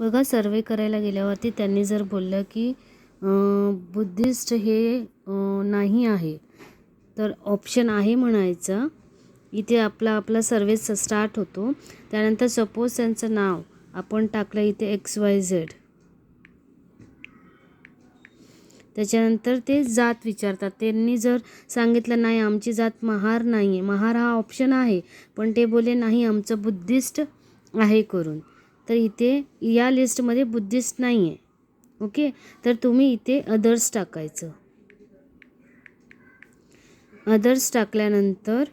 बघा सर्वे करायला गेल्यावरती त्यांनी जर बोललं की बुद्धिस्ट हे नाही आहे. तर ऑप्शन आहे म्हणायचं. इथे आपला आपला सर्वे स्टार्ट होतो. त्यानंतर सपोज त्यांचं नाव आपण टाकलं इथे एक्स वाय झेड त्याच्यानंतर ते जात विचारतात. त्यांनी जर सांगितलं नाही आमची जात महार नाही आहे महार हा ऑप्शन आहे पण ते बोले नाही आमचं बुद्धिस्ट आहे करून. तर इथे या लिस्टमध्ये बुद्धिस्ट नाही आहे ओके? तर तुम्ही इथे अदर्स टाकायचं. अदर्स टाकल्यानंतर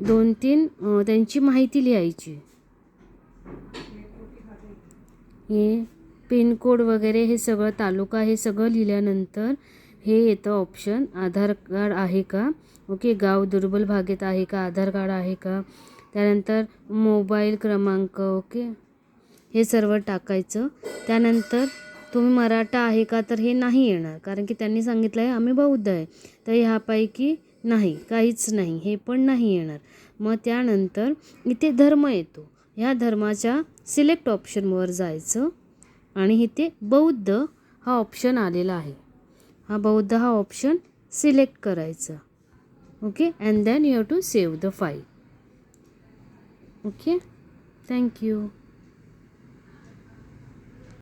दोन तीन त्यांची माहिती लिहायची. हे पिनकोड वगैरे हे सगळं तालुका हे सगळं लिहिल्यानंतर हे येतं ऑप्शन आधार कार्ड आहे का? ओके? गाव दुर्बल भागेत आहे का? आधार कार्ड आहे का? त्यानंतर मोबाईल क्रमांक ओके? हे सर्व टाकायचं. त्यानंतर तुम्ही मराठा आहे का? तर हे नाही येणार. कारण की त्यांनी सांगितलं आहे आम्ही बौद्ध आहे. तर ह्यापैकी नाही काहीच नाही. हे पण नाही येणार. मग त्यानंतर इथे धर्म येतो. ह्या धर्माच्या सिलेक्ट ऑप्शनवर जायचं आणि इथे बौद्ध हा ऑप्शन आलेला आहे. हा बौद्ध हा ऑप्शन सिलेक्ट करायचा. Okay? And then you have to save the file okay thank you